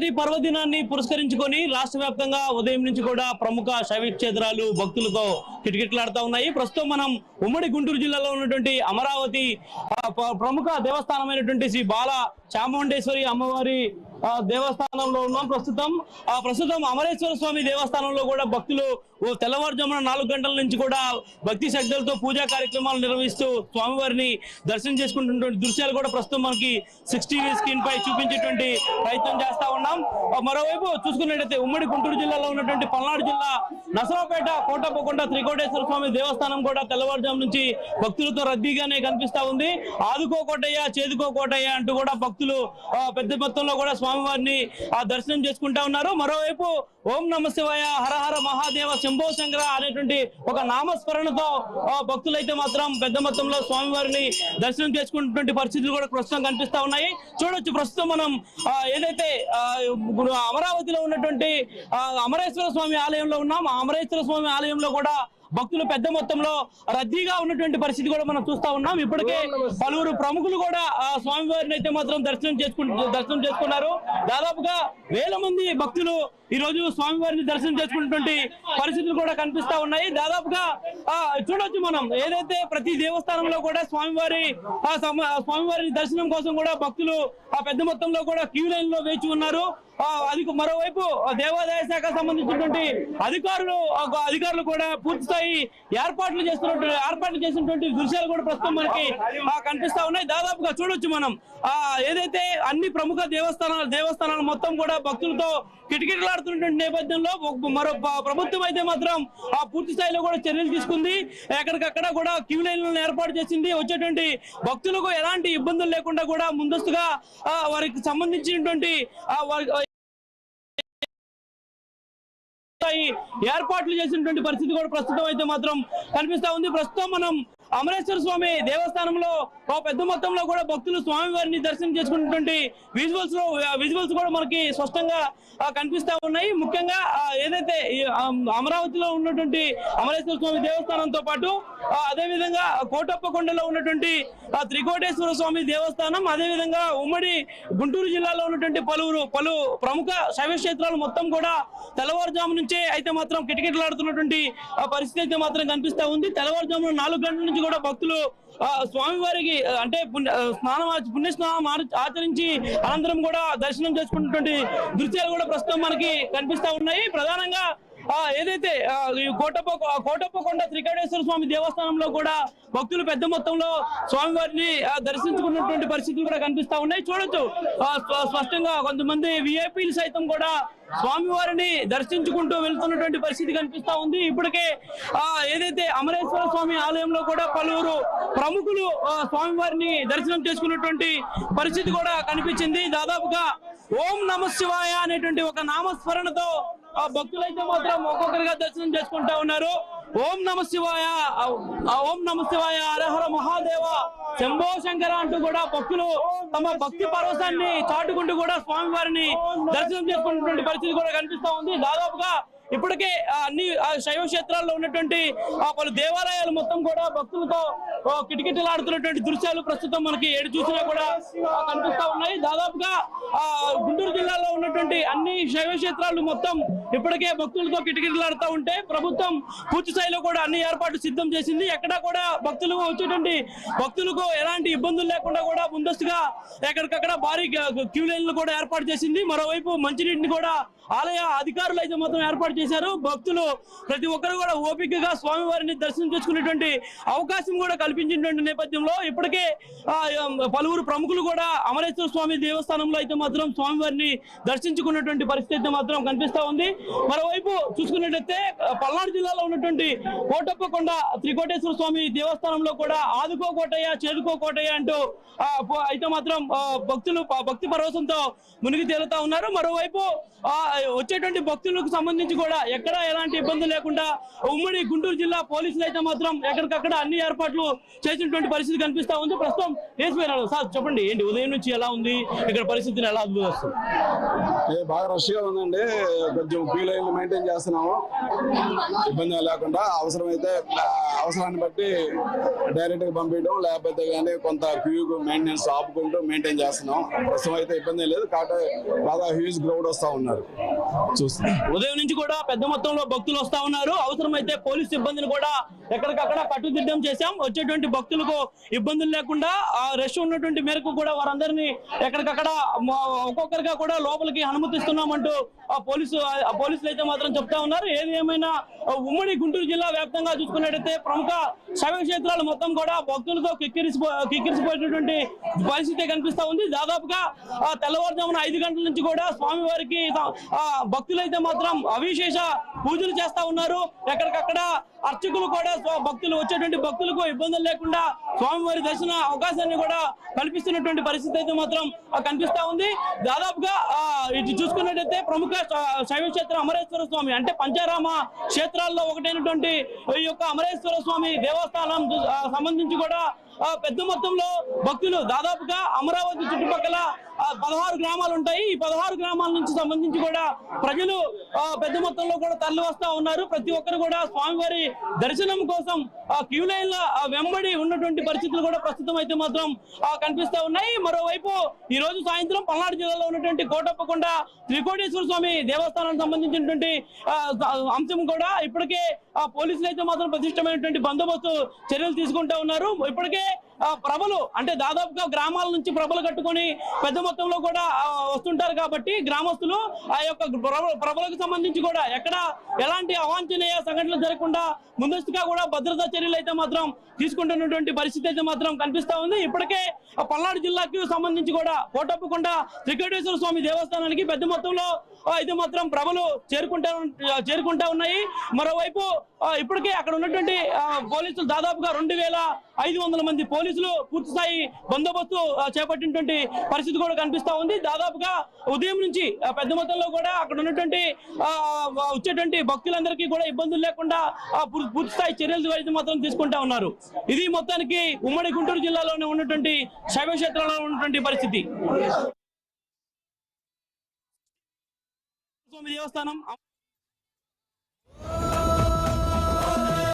శివరాత్రి పర్వదినాన్ని పురస్కరించుకొని రాష్ట్ర వ్యాప్తంగా ఉదయం నుంచి కూడా ప్రముఖ శైవ క్షేత్రాలు భక్తులతో కిటకిటలాడుతూ ఉన్నాయి. ప్రస్తుతం మనం ఉమ్మడి గుంటూరు జిల్లాలో ఉన్నటువంటి అమరావతి ప్రముఖ దేవస్థానమైనటువంటి శ్రీ బాల చాముండేశ్వరి అమ్మవారి ఆ, దేవస్థానంలో ఉన్నాం ప్రస్తుతం. ఆ ప్రస్తుతం అమరేశ్వర స్వామి దేవస్థానంలో కూడా భక్తులు తెల్లవారుజామున నాలుగు గంటల నుంచి కూడా భక్తి శ్రద్ధలతో పూజా కార్యక్రమాలు నిర్వహిస్తూ స్వామివారిని దర్శనం చేసుకుంటున్నటువంటి దృశ్యాలు కూడా ప్రస్తుతం మనకి సిక్స్టీ స్క్రీన్ పై చూపించేటువంటి ప్రయత్నం చేస్తా ఉన్నాం. మరోవైపు చూసుకున్నట్టయితే ఉమ్మడి గుంటూరు జిల్లాలో ఉన్నటువంటి పల్నాడు జిల్లా నసరాపేట కోటప్పకొండ త్రికోటేశ్వర స్వామి దేవస్థానం కూడా తెల్లవారుజాము నుంచి భక్తులతో రద్దీగానే కనిపిస్తా ఉంది. ఆదుకో కోటయ్య చేదుకో కోటయ్య అంటూ కూడా భక్తులు ఆ, పెద్ద మొత్తంలో కూడా స్వామివారిని ఆ దర్శనం చేసుకుంటా ఉన్నారు. మరోవైపు ఓం నమ శివాయ హర హర మహాదేవ శంభో శంకర అనేటువంటి ఒక నామస్మరణతో ఆ, భక్తులైతే మాత్రం పెద్ద మొత్తంలో స్వామివారిని దర్శనం చేసుకున్నటువంటి పరిస్థితులు కూడా ప్రస్తుతం కనిపిస్తా ఉన్నాయి. చూడొచ్చు ప్రస్తుతం మనం ఏదైతే అమరావతిలో ఉన్నటువంటి అమరేశ్వర స్వామి ఆలయంలో ఉన్నాం. ఆ అమరేశ్వర స్వామి ఆలయంలో కూడా భక్తులు పెద్ద మొత్తంలో రద్దీగా ఉన్నటువంటి పరిస్థితి కూడా మనం చూస్తా ఉన్నాం. ఇప్పటికే పలువురు ప్రముఖులు కూడా ఆ స్వామివారిని అయితే మాత్రం దర్శనం చేసుకుంటు దర్శనం చేసుకున్నారు. దాదాపుగా వేల మంది భక్తులు ఈ రోజు స్వామివారిని దర్శనం చేసుకున్నటువంటి పరిస్థితులు కూడా కనిపిస్తా ఉన్నాయి. దాదాపుగా ఆ చూడొచ్చు మనం. ఏదైతే ప్రతి దేవస్థానంలో కూడా స్వామివారి స్వామివారి దర్శనం కోసం కూడా భక్తులు ఆ పెద్ద మొత్తంలో కూడా క్యూ లైన్లో వేచి ఉన్నారు. ఆ అది మరోవైపు దేవాదాయ శాఖ సంబంధించినటువంటి అధికారులు ఆ అధికారులు కూడా పూర్తి స్థాయి ఏర్పాట్లు చేస్తున్నటువంటి ఏర్పాట్లు చేసినటువంటి దృశ్యాలు కూడా ప్రస్తుతం మనకి కనిపిస్తా ఉన్నాయి. దాదాపుగా చూడొచ్చు మనం. ఆ ఏదైతే అన్ని ప్రముఖ దేవస్థానాలు దేవస్థానాలు మొత్తం కూడా భక్తులతో కిటకిటలాడుతున్నటువంటి నేపథ్యంలో మరో ప్రభుత్వం అయితే మాత్రం ఆ పూర్తి స్థాయిలో కూడా చర్యలు తీసుకుంది. ఎక్కడికక్కడ కూడా క్యూ లైన్లను ఏర్పాటు చేసింది. వచ్చేటువంటి భక్తులకు ఎలాంటి ఇబ్బందులు లేకుండా కూడా ముందస్తుగా ఆ, వారికి సంబంధించినటువంటి స్థాయి ఏర్పాట్లు చేసినటువంటి పరిస్థితి కూడా ప్రస్తుతం అయితే మాత్రం కనిపిస్తా ఉంది. ప్రస్తుతం మనం అమరేశ్వర స్వామి దేవస్థానంలో ఓ పెద్ద మొత్తంలో కూడా భక్తులు స్వామి వారిని దర్శనం చేసుకున్నటువంటి విజువల్స్లో విజువల్స్ కూడా మనకి స్పష్టంగా కనిపిస్తా ఉన్నాయి. ముఖ్యంగా ఏదైతే అమరావతిలో ఉన్నటువంటి అమరేశ్వర స్వామి దేవస్థానంతో పాటు అదేవిధంగా అదే విధంగా కోటప్పకొండలో ఉన్నటువంటి త్రికోటేశ్వర స్వామి దేవస్థానం అదే విధంగా ఉమ్మడి గుంటూరు జిల్లాలో ఉన్నటువంటి పలువురు పలు ప్రముఖ శైవ క్షేత్రాలు మొత్తం కూడా తెల్లవారుజాము నుంచే అయితే మాత్రం కిటకిటలాడుతున్నటువంటి ఆ పరిస్థితి అయితే మాత్రం కనిపిస్తా ఉంది. తెల్లవారుజామున నాలుగు గంటల నుంచి కూడా భక్తులు ఆ, స్వామివారికి అంటే స్నానం పుణ్యస్నానం పుణ్య స్నానం ఆచరించి అనంతరం కూడా దర్శనం చేసుకున్నటువంటి దృశ్యాలు కూడా ప్రస్తుతం మనకి కనిపిస్తా ఉన్నాయి. ప్రధానంగా ఏదైతే ఆ, ఈ కోటప్ప కోటప్పకొండ త్రికాటేశ్వర స్వామి దేవస్థానంలో కూడా భక్తులు పెద్ద మొత్తంలో స్వామివారిని ఆ, దర్శించుకున్నటువంటి పరిస్థితులు కూడా కనిపిస్తా ఉన్నాయి. చూడొచ్చు. ఆ, స్పష్టంగా కొంతమంది విఐపీలు సైతం కూడా స్వామివారిని దర్శించుకుంటూ వెళ్తున్నటువంటి పరిస్థితి కనిపిస్తా ఉంది. ఇప్పటికే ఆ ఏదైతే అమరేశ్వర స్వామి ఆలయంలో కూడా పలువురు ప్రముఖులు ఆ, స్వామివారిని దర్శనం చేసుకున్నటువంటి పరిస్థితి కూడా కనిపించింది. దాదాపుగా ఓం నమ శివాయ అనేటువంటి ఒక నామస్మరణతో ఆ భక్తులైతే మాత్రం ఒక్కొక్కరిగా దర్శనం చేసుకుంటా ఉన్నారు. ఓం నమ శివాయ ఓం నమ శివాయ హరహర మహాదేవ శంభో శంకర అంటూ కూడా భక్తులు తమ భక్తి పరవశాన్ని చాటుకుంటూ కూడా స్వామి వారిని దర్శనం చేసుకున్నటువంటి పరిస్థితి కూడా కనిపిస్తా ఉంది. దాదాపుగా ఇప్పటికే అన్ని శైవ క్షేత్రాల్లో ఉన్నటువంటి ఆ పలు దేవాలయాలు మొత్తం కూడా భక్తులతో కిటకిటలాడుతున్నటువంటి దృశ్యాలు ప్రస్తుతం మనకి ఏడు చూసినా కూడా కనిపిస్తా ఉన్నాయి. దాదాపుగా గుంటూరు జిల్లాలో ఉన్నటువంటి అన్ని శైవ క్షేత్రాలు మొత్తం ఇప్పటికే భక్తులతో కిటకిటలాడుతూ ఉంటే ప్రభుత్వం పూర్తి స్థాయిలో కూడా అన్ని ఏర్పాట్లు సిద్ధం చేసింది. ఎక్కడా కూడా భక్తులు వచ్చేటువంటి భక్తులకు ఎలాంటి ఇబ్బందులు లేకుండా కూడా ముందస్తుగా ఎక్కడికక్కడ భారీ క్యూ లైన్లు కూడా ఏర్పాటు చేసింది. మరోవైపు మంచినీటిని కూడా ఆలయ అధికారులు అయితే మొత్తం ఏర్పాటు చేశారు. భక్తులు ప్రతి ఒక్కరు కూడా ఓపికగా స్వామివారిని దర్శనం చేసుకునేటువంటి అవకాశం కూడా కల్పించినటువంటి నేపథ్యంలో ఇప్పటికే ఆ, పలువురు ప్రముఖులు కూడా అమరేశ్వర స్వామి దేవస్థానంలో అయితే మాత్రం స్వామివారిని దర్శించుకున్నటువంటి పరిస్థితి మాత్రం కనిపిస్తా ఉంది. మరోవైపు చూసుకున్నట్లయితే పల్నాడు జిల్లాలో ఉన్నటువంటి కోటప్పకొండ త్రికోటేశ్వర స్వామి దేవస్థానంలో కూడా ఆదుకో కోటయ్య చేదుకో కోటయ్య అంటూ అయితే మాత్రం భక్తులు భక్తి పరవశంతో మునిగి తేలుతా ఉన్నారు. మరోవైపు వచ్చేటువంటి భక్తులకు సంబంధించి కూడా ఎక్కడ ఎలాంటి ఇబ్బంది లేకుండా ఉమ్మడి గుంటూరు జిల్లా పోలీసులు అయితే మాత్రం ఎక్కడికక్కడ అన్ని ఏర్పాట్లు చేసినటువంటి పరిస్థితి కనిపిస్తా ఉంది. ప్రస్తుతం ఎస్పీ సార్ చెప్పండి ఏంటి? ఉదయం నుంచి ఎలా ఉంది? ఇక్కడ పరిస్థితిని ఎలా వస్తుంది బాగా రష్గా ఉందండి. కొంచెం క్యూ లైన్ మెయింటైన్ చేస్తున్నాము. ఇబ్బంది లేకుండా అవసరమైతే అవసరాన్ని బట్టి డైరెక్ట్గా పంపించడం లేకపోతే కానీ కొంత క్యూ మెయింటెనెన్స్ ఆపుకుంటూ మెయింటైన్ చేస్తున్నాం ప్రస్తుతం అయితే ఇబ్బంది లేదు. కాబట్టి బాగా హ్యూజ్ క్రౌడ్ వస్తా ఉన్నారు. చూస్తున్నాం. ఉదయం నుంచి కూడా పెద్ద మొత్తంలో భక్తులు వస్తా ఉన్నారు. అవసరమైతే పోలీస్ సిబ్బందిని కూడా ఎక్కడికక్కడ కట్టుదిట్టం చేశాం. వచ్చేటువంటి భక్తులకు ఇబ్బందులు లేకుండా ఆ రష్ ఉన్నటువంటి మేరకు కూడా వారందరినీ ఎక్కడికక్కడ ఒక్కొక్కరిగా కూడా లోపలికి అనుమతిస్తున్నామంటూ ఆ పోలీసు ఆ పోలీసులు అయితే మాత్రం చెప్తా ఉన్నారు. ఏది ఏమైనా ఉమ్మడి గుంటూరు జిల్లా వ్యాప్తంగా చూసుకున్నట్టయితే ప్రముఖ శైవ క్షేత్రాలు మొత్తం కూడా భక్తులతో కిక్కిరిసిపో కిక్కిరిసిపోయినటువంటి పరిస్థితి కనిపిస్తా ఉంది. దాదాపుగా తెల్లవారుజామున ఐదు గంటల నుంచి కూడా స్వామివారికి ఆ భక్తులైతే మాత్రం అవిశేష పూజలు చేస్తా ఉన్నారు. ఎక్కడికక్కడ అర్చకులు కూడా భక్తులు వచ్చేటువంటి భక్తులకు ఇబ్బందులు లేకుండా స్వామివారి దర్శన అవకాశాన్ని కూడా కల్పిస్తున్నటువంటి పరిస్థితి అయితే మాత్రం కనిపిస్తా ఉంది. దాదాపుగా ఇది ఇటు చూసుకున్నట్టయితే ప్రముఖ శైవక్షేత్ర శైవ క్షేత్రం అమరేశ్వర స్వామి అంటే పంచారామ క్షేత్రాల్లో ఒకటైనటువంటి ఈ యొక్క అమరేశ్వర స్వామి దేవస్థానం సంబంధించి కూడా పెద్ద మొత్తంలో భక్తులు దాదాపుగా అమరావతి చుట్టుపక్కల పదహారు గ్రామాలు ఉంటాయి. ఈ పదహారు గ్రామాల నుంచి సంబంధించి కూడా ప్రజలు పెద్ద మొత్తంలో కూడా తరలి వస్తా ఉన్నారు. ప్రతి ఒక్కరు కూడా స్వామివారి దర్శనం కోసం ఆ క్యూ లైన్ల వెంబడి ఉన్నటువంటి పరిస్థితులు కూడా ప్రస్తుతం అయితే మాత్రం కనిపిస్తా ఉన్నాయి. మరోవైపు ఈ రోజు సాయంత్రం పల్నాడు జిల్లాలో ఉన్నటువంటి కోటప్పకొండ త్రికోటేశ్వర స్వామి దేవస్థానానికి సంబంధించినటువంటి అంశం కూడా ఇప్పటికే ఆ పోలీసులు అయితే మాత్రం ప్రతిష్టమైనటువంటి బందోబస్తు చర్యలు తీసుకుంటా ఉన్నారు. ఇప్పటికే ప్రభలు అంటే దాదాపుగా గ్రామాల నుంచి ప్రభలు కట్టుకొని పెద్ద మొత్తంలో కూడా వస్తుంటారు కాబట్టి గ్రామస్తులు ఆ యొక్క ప్రభలకు సంబంధించి కూడా ఎక్కడ ఎలాంటి అవాంఛనీయ సంఘటనలు జరగకుండా ముందస్తుగా కూడా భద్రతా చర్యలు అయితే మాత్రం తీసుకుంటున్నటువంటి పరిస్థితి అయితే మాత్రం కనిపిస్తా ఉంది. ఇప్పటికే ఆ పల్నాడు జిల్లాకు సంబంధించి కూడా కోటప్పకొండ త్రికోటేశ్వర స్వామి దేవస్థానానికి పెద్ద మొత్తంలో ఇది మాత్రం ప్రభలు చేరుకుంటా చేరుకుంటా ఉన్నాయి. మరోవైపు ఇప్పటికే అక్కడ ఉన్నటువంటి పోలీసులు దాదాపుగా రెండు వేల ఐదు వందల మంది పోలీసులు పూర్తి స్థాయి బందోబస్తు చేపట్టినటువంటి పరిస్థితి కూడా కనిపిస్తా ఉంది. దాదాపుగా ఉదయం నుంచి పెద్ద మొత్తంలో కూడా అక్కడ ఉన్నటువంటి ఆ, వచ్చేటువంటి భక్తులందరికీ కూడా ఇబ్బందులు లేకుండా పూర్తి స్థాయి చర్యలు అయితే మాత్రం తీసుకుంటా ఉన్నారు. ఇది మొత్తానికి ఉమ్మడి గుంటూరు జిల్లాలోనే ఉన్నటువంటి శైవ క్షేత్రంలో ఉన్నటువంటి పరిస్థితి. దేవస్థానం